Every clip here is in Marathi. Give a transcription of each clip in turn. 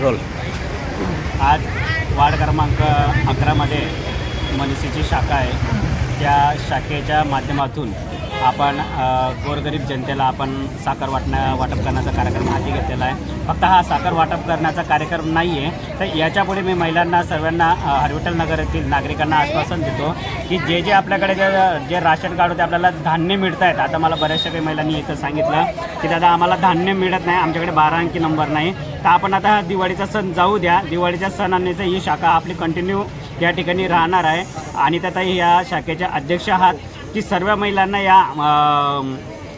रोल आज वार्ड क्रमांक अकरामध्ये मनसेची शाखा आहे. त्या शाखेच्या माध्यमातून आपण गोरगरीब जनतेला आपण साखर वाटण्या वाटप करण्याचा कार्यक्रम हाती घेतलेला आहे. फक्त हा साखर वाटप करण्याचा कार्यक्रम नाही आहे तर याच्यापुढे मी महिलांना सर्वांना हरविठल नगर येथील नागरिकांना आश्वासन देतो की जे जे आपल्याकडे जे जे राशन कार्ड होते आपल्याला धान्य मिळत आहेत आता मला बऱ्याचशा काही महिलांनी इथं सांगितलं की दादा आम्हाला धान्य मिळत नाही. आमच्याकडे बारा अंकी नंबर नाही. तर आपण आता हा दिवाळीचा सण जाऊ द्या. दिवाळीच्या सणानेच ही शाखा आपली कंटिन्यू या ठिकाणी राहणार आहे. आणि त्यात या शाखेच्या अध्यक्ष आहात. की सर्व महिलांना या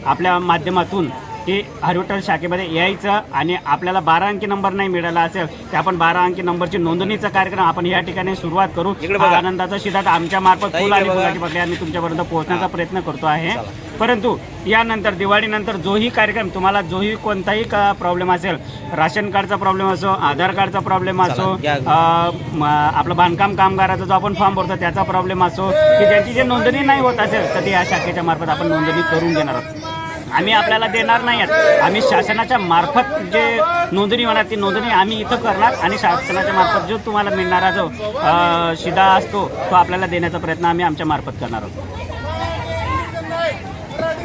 आपल्या माध्यमातून की हरविठ्ठल शाखेमध्ये यायचं आणि आपल्याला बारा अंकी नंबर नाही मिळाला असेल तर आपण बारा अंकी नंबरची नोंदणीचा कार्यक्रम आपण या ठिकाणी सुरुवात करू. आनंदाचा शिधात आमच्या मार्फत फुल आणि. फुलाची पकडे आम्ही तुमच्यापर्यंत पोहोचण्याचा प्रयत्न करतो आहे परंतु यानंतर दिवाळीनंतर जोही कार्यक्रम तुम्हाला जोही कोणताही का प्रॉब्लेम असेल राशन कार्डचा प्रॉब्लेम असो आधार कार्डचा प्रॉब्लेम असो आपलं बांधकाम कामगाराचा जो आपण फॉर्म भरतो त्याचा प्रॉब्लेम असो की ज्यांची जे नोंदणी नाही होत असेल तर ती या शाखेच्या मार्फत आपण नोंदणी करून घेणार आहोत. आम्ही आपल्याला देणार नाही आहेत. आम्ही शासनाच्या मार्फत जे नोंदणी होणार ती नोंदणी आम्ही इथं करणार आणि शासनाच्या मार्फत जो तुम्हाला मिळणारा जो शिदा असतो तो आपल्याला देण्याचा प्रयत्न आम्ही आमच्या मार्फत करणार आहोत.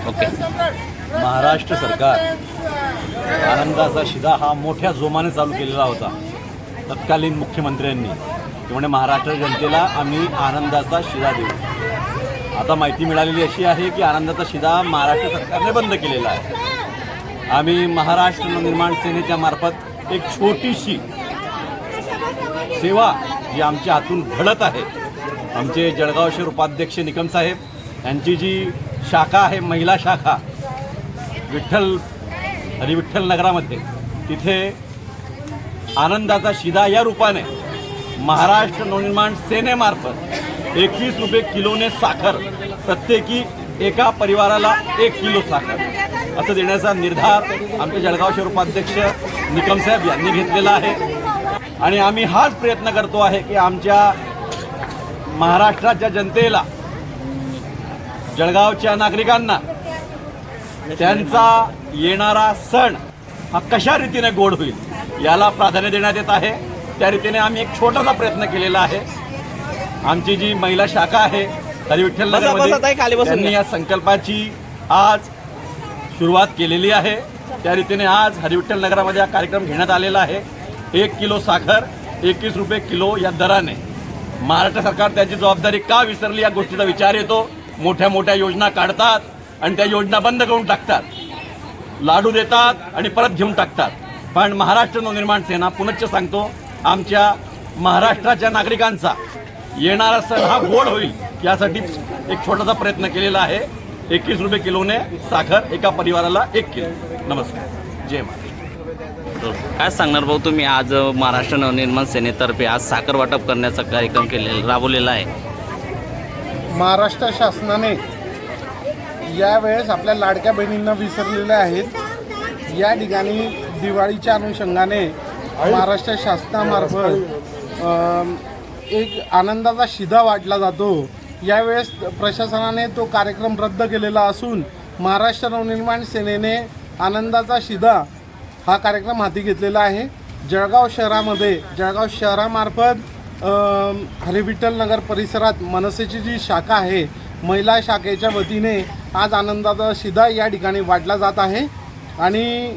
ओके. महाराष्ट्र सरकार. आनंदाचा शिदा हा मोठ्या जोमाने चालू केलेला होता. तत्कालीन मुख्यमंत्र्यांनी. ते म्हणजे महाराष्ट्र जनतेला आम्ही आनंदाचा शिदा देऊ. आता माहिती मिळालेली अशी आहे की आनंदाचा शिदा महाराष्ट्र सरकारने बंद केलेला आहे. आम्ही महाराष्ट्र नवनिर्माण सेनेच्या मार्फत एक छोटीशी सेवा जी आमच्या हातून घडत आहे. आमचे जळगाव शहर उपाध्यक्ष निकम साहेब यांची जी शाखा आहे महिला शाखा. विठ्ठल हरिविठ्ठल नगरामध्ये. तिथे आनंदाचा शिदा या रूपाने महाराष्ट्र नवनिर्माण सेनेमार्फत एकवीस रुपये किलोने साखर प्रत्येकी एका परिवाराला एक किलो साखर. असं देण्याचा निर्धार आमचे जळगाव शहर उपाध्यक्ष निकमसाहेब यांनी घेतलेला आहे. आणि आम्ही हाच प्रयत्न करतो आहे की आमच्या महाराष्ट्राच्या जनतेला जळगावच्या नागरिकांना त्यांचा येणारा सण हा कशा रीतीने गोड होईल याला प्राधान्य देण्यात येत आहे. त्या रीतीने आम्ही एक छोटासा प्रयत्न केलेला आहे. आमची जी महिला शाखा आहे नगरमध्ये बसून त्यांनी. या संकल्पाची आज सुरुवात केलेली आहे. त्या रीतीने आज हरिविठ्ठल नगरामध्ये हा कार्यक्रम घेण्यात आलेला आहे. एक किलो साखर एकवीस रुपये किलो या दराने. महाराष्ट्र सरकार त्याची जबाबदारी का विसरली या गोष्टीचा विचार येतो. मोठ्या मोठ्या योजना काढतात आणि त्या योजना बंद करून टाकतात. लाडू देतात आणि परत घेऊन टाकतात. पण महाराष्ट्र नवनिर्माण सेना पुनश्च सांगतो आमच्या महाराष्ट्राच्या नागरिकांचा येणारा सण हा गोड होईल यासाठी एक छोटासा प्रयत्न केलेला आहे. एकवीस रुपये किलोने साखर एका परिवाराला एक किलो. नमस्कार. जय महाराष्ट्र. काय सांगणार भाऊ तुम्ही? आज महाराष्ट्र नवनिर्माण सेनेतर्फे आज साखर वाटप करण्याचा कार्यक्रम केलेला राबवलेला आहे. महाराष्ट्र शासनाने यावेळेस आपल्या लाडक्या बहिणींना विसरलेले आहेत. या ठिकाणी दिवाळीच्या अनुषंगाने महाराष्ट्र शासनामार्फत एक आनंदाचा शिधा वाटला जातो. यावेळेस प्रशासनाने तो कार्यक्रम रद्द केलेला असून महाराष्ट्र नवनिर्माण सेनेने आनंदाचा शिधा हा कार्यक्रम हाती घेतलेला आहे. जळगाव शहरामध्ये जळगाव शहरामार्फत हरिविठ्ठल नगर परिसरात मनसेची जी शाखा आहे महिला शाखेच्या वतीने आज आनंदाचा शिधा या ठिकाणी वाढला जात आहे. आणि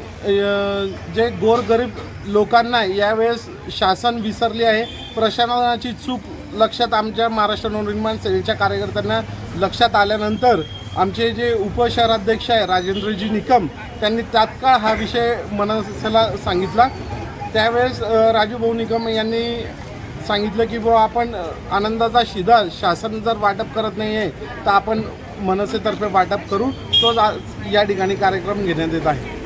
जे गोरगरीब लोकांना यावेळेस शासन विसरले आहे प्रशासनाची चूक लक्षात आमच्या महाराष्ट्र नवनिर्माण सेनेच्या कार्यकर्त्यांना लक्षात आल्यानंतर आमचे जे उपशहराध्यक्ष आहे राजेंद्रजी निकम त्यांनी तात्काळ हा विषय मनसेला सांगितला. त्यावेळेस राजूभाऊ निकम यांनी सांगितलं की बुवा आपण आनंदाचा शिधा शासन जर वाटप करत नाही आहे तर आपण मनसेतर्फे वाटप करू. तोच आज या ठिकाणी कार्यक्रम घेण्यात येत आहे.